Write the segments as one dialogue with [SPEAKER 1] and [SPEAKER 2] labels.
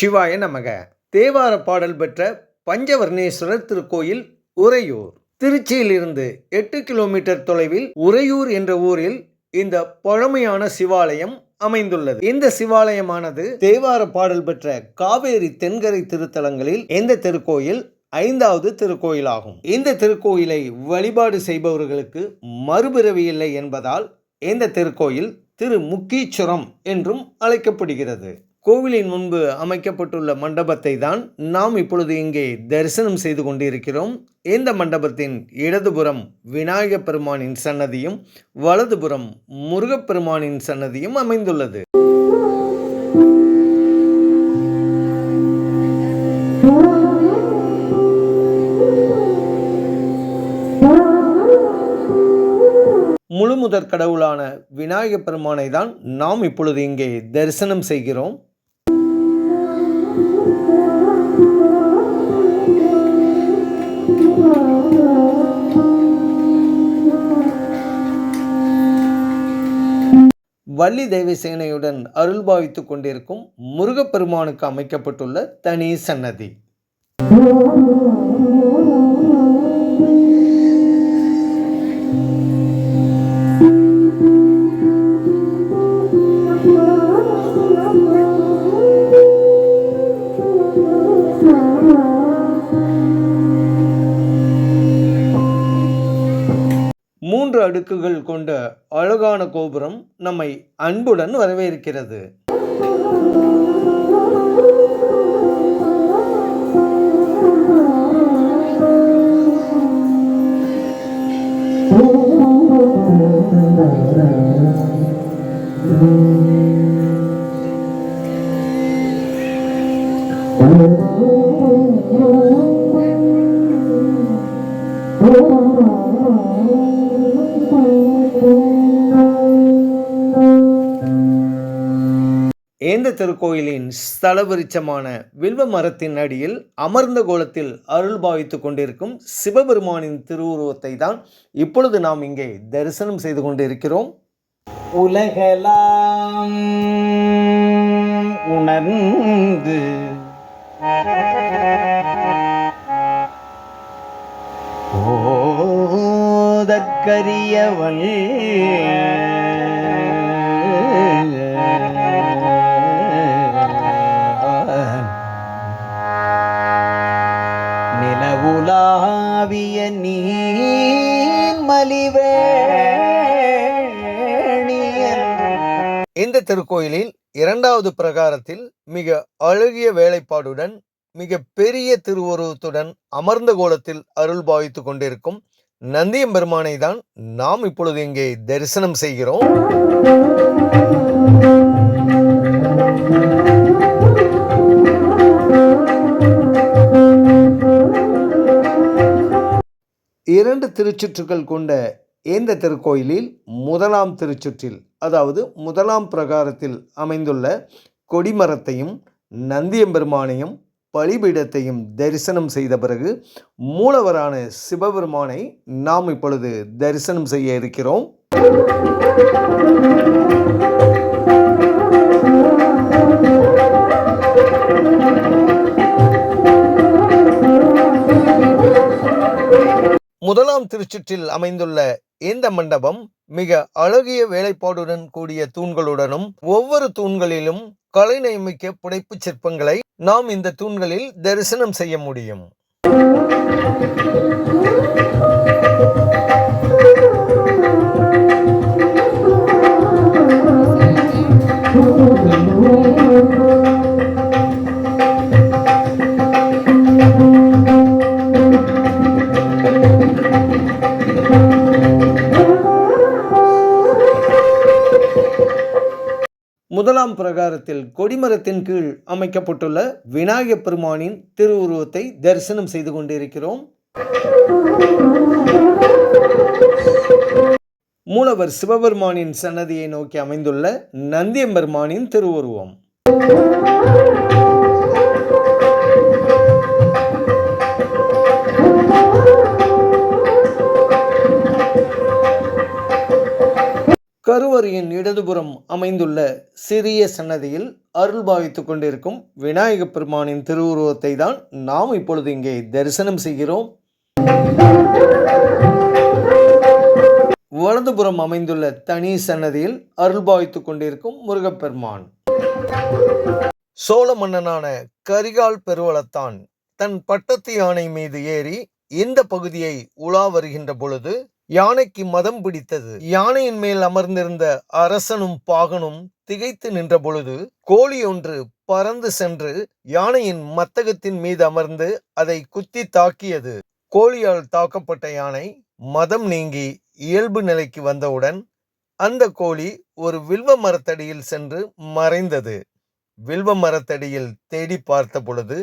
[SPEAKER 1] சிவாய நமக. தேவார பாடல் பெற்ற பஞ்சவர்ணேஸ்வரர் திருக்கோயில் உறையூர். திருச்சியிலிருந்து எட்டு கிலோமீட்டர் தொலைவில் உறையூர் என்ற ஊரில் இந்த பழமையான சிவாலயம் அமைந்துள்ளது. இந்த சிவாலயமானது தேவார பாடல் பெற்ற காவேரி தென்கரை திருத்தலங்களில் இந்த திருக்கோயில்? ஐந்தாவது திருக்கோயிலாகும். இந்த திருக்கோயிலை வழிபாடு செய்பவர்களுக்கு மறுபிறவி இல்லை என்பதால் இந்த திருக்கோயில்? திரு முக்கீச்சுரம் என்றும் அழைக்கப்படுகிறது. கோவிலின் முன்பு அமைக்கப்பட்டுள்ள மண்டபத்தை தான் நாம் இப்பொழுது இங்கே தரிசனம் செய்து கொண்டிருக்கிறோம். இந்த மண்டபத்தின் இடதுபுறம் விநாயகப் பெருமானின் சன்னதியும் வலதுபுறம் முருகப்பெருமானின் சன்னதியும் அமைந்துள்ளது. முழுமுதற் கடவுளான விநாயகப் பெருமானை தான் நாம் இப்பொழுது இங்கே தரிசனம் செய்கிறோம். வள்ளி தேவசேனையுடன் அருள் பாவித்துக் கொண்டிருக்கும் முருகப்பெருமானுக்கு அமைக்கப்பட்டுள்ள தனி சன்னதி. மூன்று அடுக்குகள் கொண்ட அழகான கோபுரம் நம்மை அன்புடன் வரவேற்கிறது. இந்த திருக்கோயிலின் ஸ்தல விருட்சமான வில்வ மரத்தின் அடியில் அமர்ந்த கோலத்தில் அருள் பாவித்து கொண்டிருக்கும் சிவபெருமானின் திருவுருவத்தை தான் இப்பொழுது நாம் இங்கே தரிசனம் செய்து கொண்டிருக்கிறோம்.
[SPEAKER 2] உலகலாம் உணர்ந்து ஓதற்கரியவள் நிலவுலாவிய நீர் மலிவேணியன்.
[SPEAKER 1] இந்த திருக்கோயிலில் இரண்டாவது பிரகாரத்தில் மிக அழகிய வேலைப்பாடுடன் மிக பெரிய திருவுருவத்துடன் அமர்ந்த கோலத்தில் அருள் பாவித்துக் கொண்டிருக்கும் நந்தியம்பெருமானை தான் நாம் இப்பொழுது இங்கே தரிசனம் செய்கிறோம். இரண்டு திருச்சுற்றுகள் கொண்ட இந்த திருக்கோயிலில் முதலாம் திருச்சுற்றில் அதாவது முதலாம் பிரகாரத்தில் அமைந்துள்ள கொடிமரத்தையும் நந்தியம்பெருமானையும் பலிபீடத்தையும் தரிசனம் செய்த பிறகு மூலவரான சிவபெருமானை நாம் இப்பொழுது தரிசனம் செய்ய இருக்கிறோம். முதலாம் திருச்சுற்றில் அமைந்துள்ள இந்த மண்டபம் மிக அழகிய வேலைப்பாடுடன் கூடிய தூண்களுடனும் ஒவ்வொரு தூண்களிலும் கலைநயமிக்க புடைப்புச் சிற்பங்களை நாம் இந்த தூண்களில் தரிசனம் செய்ய முடியும். பிரகாரத்தில் கொடிமரத்தின் கீழ் அமைக்கப்பட்டுள்ள விநாயகப் பெருமானின் திருவுருவத்தை தரிசனம் செய்து கொண்டிருக்கிறோம். மூலவர் சிவபெருமானின் சன்னதியை நோக்கி அமைந்துள்ள நந்தியம்பெருமானின் திருவுருவம். கருவறையின் இடதுபுறம் அமைந்துள்ள சிறிய சன்னதியில் அருள் பாவித்துக் கொண்டிருக்கும் விநாயக பெருமானின் திருவுருவத்தை தான் நாம் இப்பொழுது இங்கே தரிசனம் செய்கிறோம். வலதுபுறம் அமைந்துள்ள தனி சன்னதியில் அருள் பாவித்துக் கொண்டிருக்கும் முருகப்பெருமான். சோழ மன்னனான கரிகால் பெருவளத்தான் தன் பட்டத்து யானை மீது ஏறி இந்த பகுதியை உலா வருகின்ற பொழுது யானைக்கு மதம் பிடித்தது. யானையின் மேல் அமர்ந்திருந்த அரசனும் பாகனும் திகைத்து நின்ற பொழுது கோழி ஒன்று பறந்து சென்று யானையின் மத்தகத்தின் மீது அமர்ந்து அதை குத்தி தாக்கியது. கோழியால் தாக்கப்பட்ட யானை மதம் நீங்கி இயல்பு நிலைக்கு வந்தவுடன் அந்த கோழி ஒரு வில்வ மரத்தடியில் சென்று மறைந்தது. வில்வ மரத்தடியில் தேடி பார்த்த பொழுது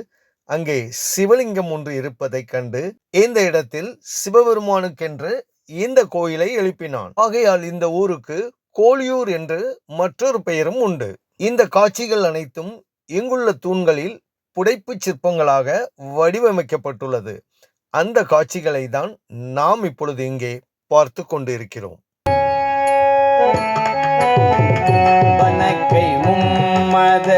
[SPEAKER 1] அங்கே சிவலிங்கம் ஒன்று இருப்பதைக் கண்டு இந்த இடத்தில் சிவபெருமானுக்கென்று இந்த கோயிலை எழுப்பினான். ஆகையால் இந்த ஊருக்கு கோழியூர் என்று மற்றொரு பெயரும் உண்டு. இந்த காட்சிகள் அனைத்தும் இங்குள்ள தூண்களில் புடைப்புச் சிற்பங்களாக வடிவமைக்கப்பட்டுள்ளது. அந்த காட்சிகளை தான் நாம் இப்பொழுது இங்கே பார்த்து கொண்டிருக்கிறோம்.
[SPEAKER 2] வனக்கை மும்மத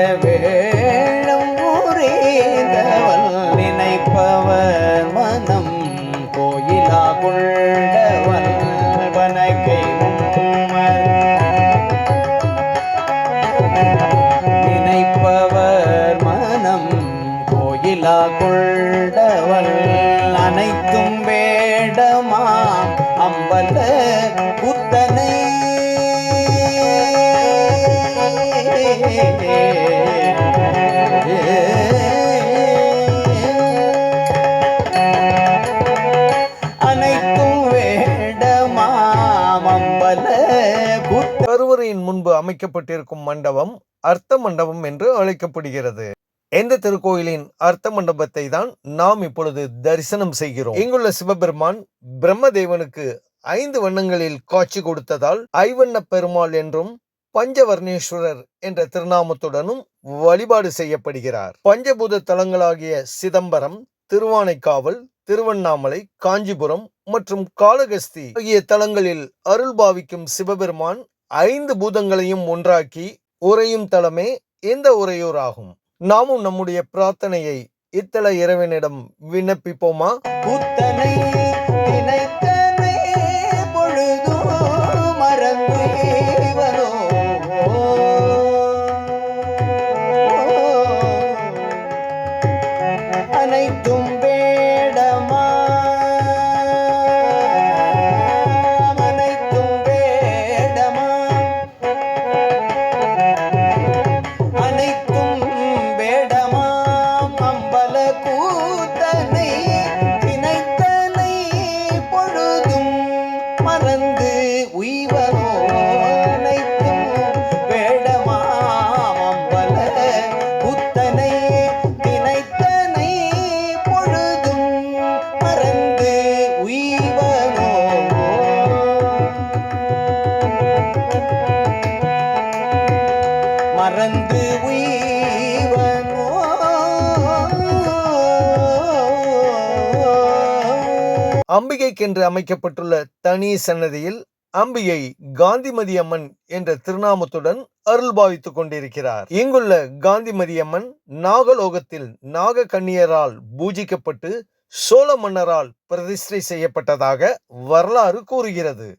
[SPEAKER 1] அமைக்கப்பட்டிருக்கும் மண்டபம் அர்த்த மண்டபம் என்று அழைக்கப்படுகிறது. எந்த திருக்கோயிலின் அர்த்த மண்டபத்தை தான் நாம் இப்பொழுது தரிசனம் செய்கிறோம்? இங்குள்ள சிவபெருமான் பிரம்மதேவனுக்கு ஐந்து வண்ணங்களில் காட்சி கொடுத்ததால் ஐவண்ண பெருமாள் என்றும் பஞ்சவர்ணேஸ்வரர் என்ற திருநாமத்துடனும் வழிபாடு செய்யப்படுகிறார். பஞ்சபூத தலங்களாகிய சிதம்பரம் திருவானைக்காவல் திருவண்ணாமலை காஞ்சிபுரம் மற்றும் காளகஸ்தி ஆகிய தலங்களில் அருள் பாவிக்கும் சிவபெருமான் ஐந்து பூதங்களையும் ஒன்றாக்கி உறையும் தலமே இந்த உறையூர் ஆகும். நாமும் நம்முடைய பிரார்த்தனையை இத்தல இறைவனிடம் விண்ணப்பிப்போமா?
[SPEAKER 2] புத்தனை
[SPEAKER 1] அம்பிகைக்கென்று அமைக்கப்பட்டுள்ள தனி சன்னதியில் அம்பிகை காந்திமதி அம்மன் என்ற திருநாமத்துடன் அருள் பாவித்துக் கொண்டிருக்கிறார். இங்குள்ள காந்திமதி அம்மன் நாகலோகத்தில் நாக கண்ணியரால் பூஜிக்கப்பட்டு சோழ மன்னரால் பிரதிஷ்டை செய்யப்பட்டதாக வரலாறு கூறுகிறது.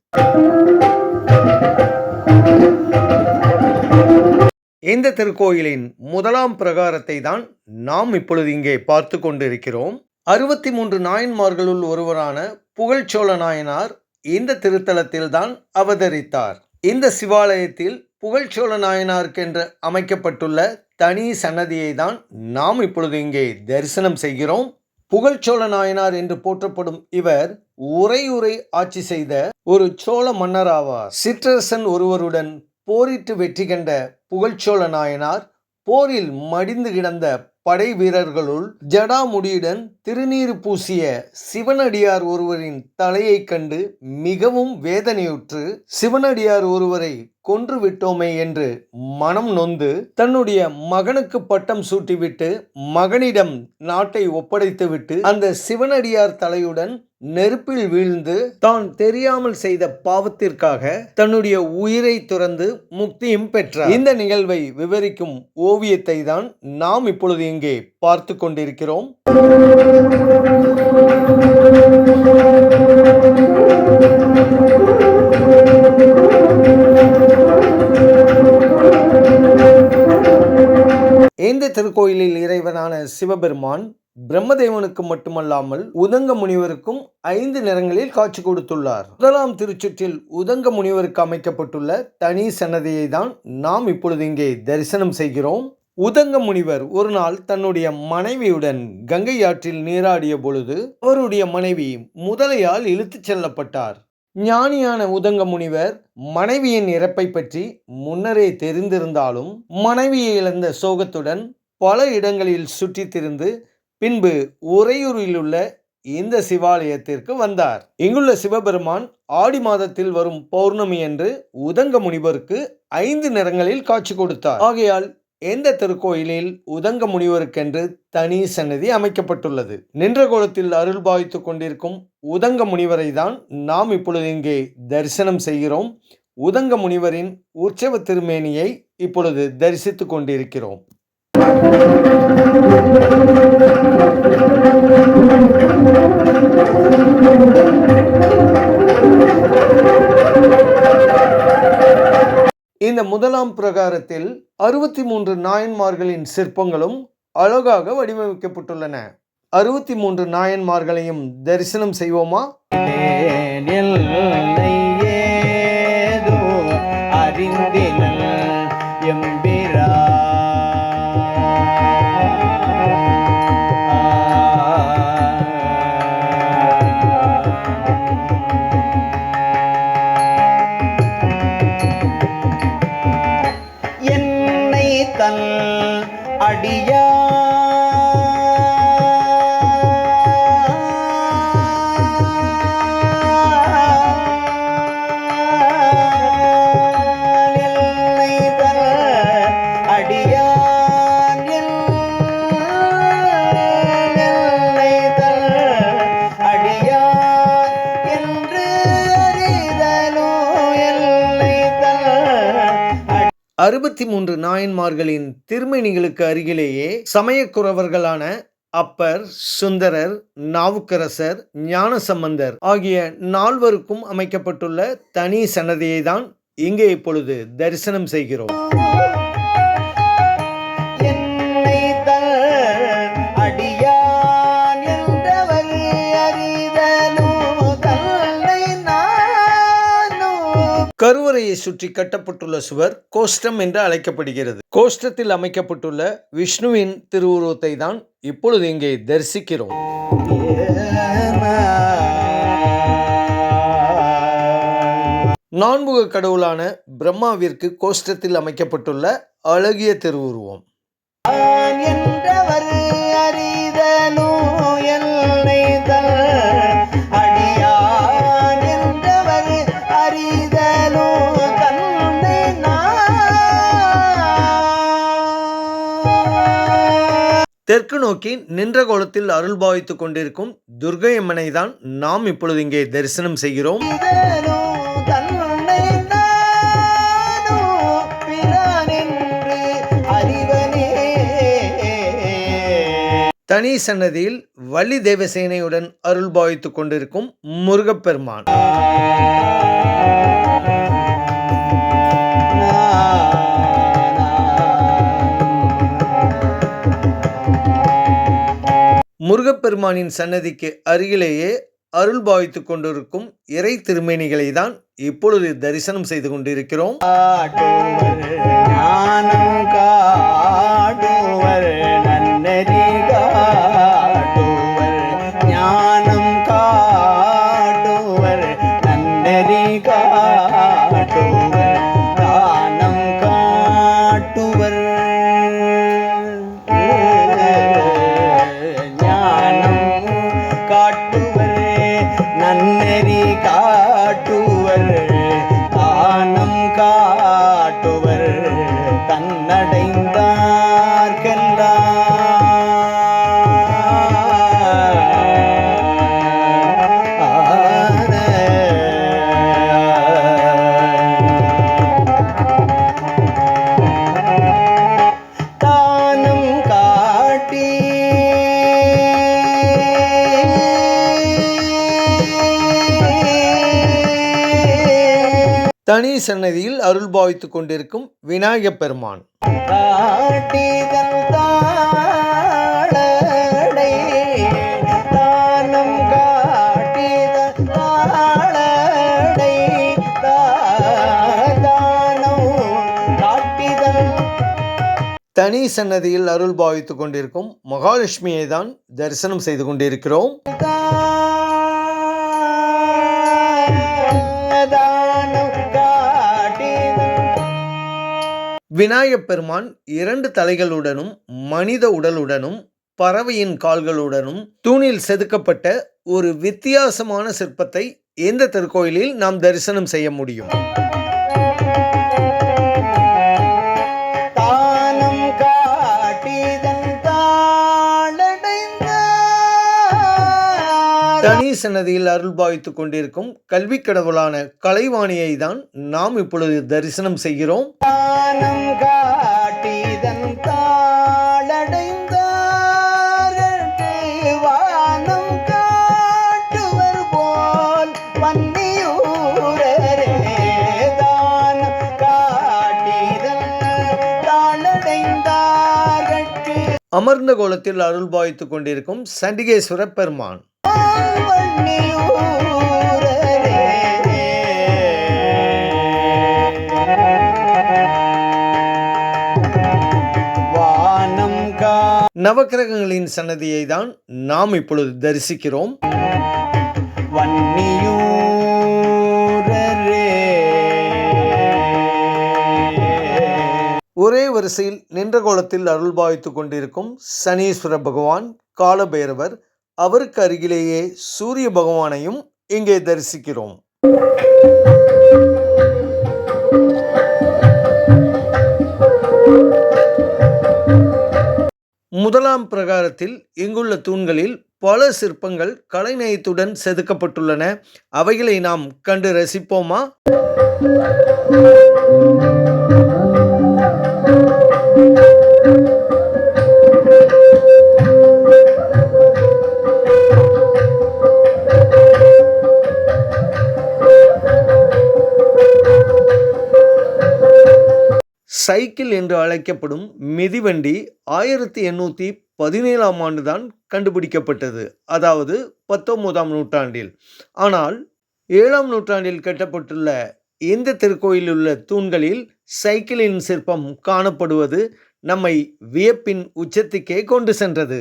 [SPEAKER 1] இந்த திருக்கோயிலின் முதலாம் பிரகாரத்தை தான் நாம் இப்பொழுது இங்கே பார்த்து கொண்டிருக்கிறோம். அறுபத்தி மூன்று நாயன்மார்களுள் ஒருவரான புகழ்ச்சோழ நாயனார் இந்த திருத்தலத்தில்தான் அவதரித்தார். இந்த சிவாலயத்தில் புகழ்ச்சோழ நாயனாருக்கென்று அமைக்கப்பட்டுள்ள தனி சன்னதியை தான் நாம் இப்பொழுது இங்கே தரிசனம் செய்கிறோம். புகழ்ச்சோழ நாயனார் என்று போற்றப்படும் இவர் உரையுரை ஆட்சி செய்த ஒரு சோழ மன்னராவார். சிற்றரசன் ஒருவருடன் போரிட்டு வெற்றி கண்ட புகழ்ச்சோழ நாயனார் போரில் மடிந்து கிடந்த படை வீரர்களுள் ஜடாமுடியுடன் திருநீறு பூசிய சிவனடியார் ஒருவரின் தலையைக் கண்டு மிகவும் வேதனையுற்று சிவனடியார் ஒருவரை கொன்று விட்டோமே என்று மனம் நொந்து தன்னுடைய மகனுக்கு பட்டம் சூட்டிவிட்டு மகனிடம் நாட்டை ஒப்படைத்துவிட்டு அந்த சிவனடியார் தலையுடன் நெருப்பில் வீழ்ந்து தான் தெரியாமல் செய்த பாவத்திற்காக தன்னுடைய உயிரை துறந்து முக்தியும் பெற்றார். இந்த நிகழ்வை விவரிக்கும் ஓவியத்தை தான் நாம் இப்பொழுது இங்கே பார்த்து கொண்டிருக்கிறோம். இந்த திருக்கோயிலில் இறைவனான சிவபெருமான் பிரம்மதேவனுக்கு மட்டுமல்லாமல் உதங்க முனிவருக்கும் ஐந்து நிறங்களில் காட்சி கொடுத்துள்ளார். முதலாம் திருச்சுற்றில் உதங்க முனிவருக்கு அமைக்கப்பட்டுள்ள தனி சன்னதியை தான் நாம் இப்பொழுது இங்கே தரிசனம் செய்கிறோம். உதங்க முனிவர் ஒரு நாள் தன்னுடைய மனைவியுடன் கங்கை ஆற்றில் நீராடிய பொழுது அவருடைய மனைவி முதலையால் இழுத்துச் செல்லப்பட்டார். ஞானியான உதங்க முனிவர் மனைவியின் இறப்பை பற்றி முன்னரே தெரிந்திருந்தாலும் மனைவியை இழந்த சோகத்துடன் பல இடங்களில் சுற்றித் திரிந்து பின்பு உறையூரில் உள்ள இந்த சிவாலயத்திற்கு வந்தார். இங்குள்ள சிவபெருமான் ஆடி மாதத்தில் வரும் பௌர்ணமி என்று உதங்க முனிவருக்கு ஐந்து நிறங்களில் காட்சி கொடுத்தார். ஆகையால் எந்த திருக்கோயிலில் உதங்க முனிவருக்கென்று தனி சன்னதி அமைக்கப்பட்டுள்ளது. நின்ற கோலத்தில் அருள் பாவித்துக் கொண்டிருக்கும் உதங்க முனிவரை தான் நாம் இப்பொழுது இங்கே தரிசனம் செய்கிறோம். உதங்க முனிவரின் உற்சவ திருமேனியை இப்பொழுது தரிசித்து கொண்டிருக்கிறோம். இந்த முதலாம் பிரகாரத்தில் அறுபத்தி மூன்று நாயன்மார்களின் சிற்பங்களும் அழகாக வடிவமைக்கப்பட்டுள்ளன. அறுபத்தி மூன்று நாயன்மார்களையும் தரிசனம் செய்வோமா?
[SPEAKER 2] என்னை Sevilla.
[SPEAKER 1] அறுபத்தி மூன்று நாயன்மார்களின் திருமணிகளுக்கு அருகிலேயே சமயக்குறவர்களான அப்பர் சுந்தரர் நாவுக்கரசர் ஞானசம்பந்தர் ஆகிய நால்வருக்கும் அமைக்கப்பட்டுள்ள தனி சன்னதியை தான் இங்கே இப்பொழுது தரிசனம் செய்கிறோம். கருவறையை சுற்றி கட்டப்பட்டுள்ள சுவர் கோஷ்டம் என்று அழைக்கப்படுகிறது. கோஷ்டத்தில் அமைக்கப்பட்டுள்ள விஷ்ணுவின் திருவுருவத்தை தான் இப்பொழுது இங்கே தரிசிக்கிறோம். நான்முக கடவுளான பிரம்மாவிற்கு கோஷ்டத்தில் அமைக்கப்பட்டுள்ள அழகிய திருவுருவம்.
[SPEAKER 2] என்றவர்.
[SPEAKER 1] தெற்கு நோக்கி நின்ற கோலத்தில் அருள் பாவித்துக் கொண்டிருக்கும் துர்கையம்மனை தான் நாம் இப்பொழுது இங்கே தரிசனம் செய்கிறோம். தனி சன்னதியில் வள்ளி தேவசேனையுடன் அருள் பாவித்துக் கொண்டிருக்கும் முருகப்பெருமான். முருகப்பெருமானின் சன்னதிக்கு அருகிலேயே அருள் பாவித்துக் கொண்டிருக்கும் இறை திருமேனிகளை தான் இப்பொழுது தரிசனம் செய்து கொண்டிருக்கிறோம்.
[SPEAKER 2] காட்டுவர்.
[SPEAKER 1] தனி சன்னதியில் அருள் பாவித்துக் கொண்டிருக்கும் விநாயகப் பெருமான். தனி சன்னதியில் அருள் பாவித்துக் கொண்டிருக்கும் மகாலட்சுமியை தான் தரிசனம் செய்து கொண்டிருக்கிறோம். விநாயகப் பெருமான் இரண்டு தலைகளுடனும் மனித உடலுடனும் பறவையின் கால்களுடனும் தூணில் செதுக்கப்பட்ட ஒரு வித்தியாசமான சிற்பத்தை எந்த திருக்கோயிலில் நாம் தரிசனம் செய்ய முடியும்? தனி சன்னதியில் அருள் பாவித்துக் கொண்டிருக்கும் கல்வி கடவுளான கலைவாணியை தான் நாம் இப்பொழுது தரிசனம் செய்கிறோம். அமர்ந்த கோலத்தில் அருள் பாவித்துக் கொண்டிருக்கும் சண்டிகேஸ்வர பெருமான். நவக்கிரகங்களின் சன்னதியை தான் நாம் இப்பொழுது தரிசிக்கிறோம். ஒரே வரிசையில் நின்ற கோலத்தில் அருள் பாவித்துக் கொண்டிருக்கும் சனீஸ்வர பகவான் காலபைரவர் அவருக்கு அருகிலேயே சூரிய பகவானையும் இங்கே தரிசிக்கிறோம். முதலாம் பிரகாரத்தில் இங்குள்ள தூண்களில் பல சிற்பங்கள் கலைநயத்துடன் செதுக்கப்பட்டுள்ளன. அவைகளை நாம் கண்டு ரசிப்போமா? சைக்கிள் என்று அழைக்கப்படும் மிதிவண்டி ஆயிரத்தி எண்ணூற்றி பதினேழாம் ஆண்டு தான் கண்டுபிடிக்கப்பட்டது. அதாவது பத்தொன்பதாம் நூற்றாண்டில். ஆனால் ஏழாம் நூற்றாண்டில் கட்டப்பட்டுள்ள இந்த திருக்கோயில் உள்ள தூண்களில் சைக்கிளின் சிற்பம் காணப்படுவது நம்மை வியப்பின் உச்சத்துக்கே கொண்டு சென்றது.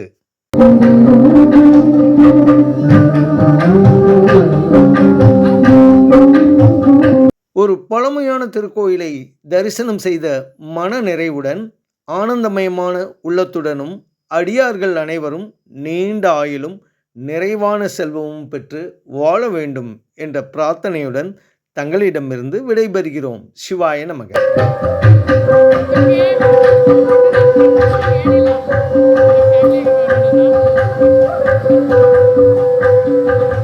[SPEAKER 1] ஒரு பழமையான திருக்கோயிலை தரிசனம் செய்த மன நிறைவுடன் ஆனந்தமயமான உள்ளத்துடனும் அடியார்கள் அனைவரும் நீண்ட ஆயுளும் நிறைவான செல்வமும் பெற்று வாழ வேண்டும் என்ற பிரார்த்தனையுடன் தங்களிடமிருந்து விடைபெறுகிறோம் சிவாய நமக
[SPEAKER 3] Thank you.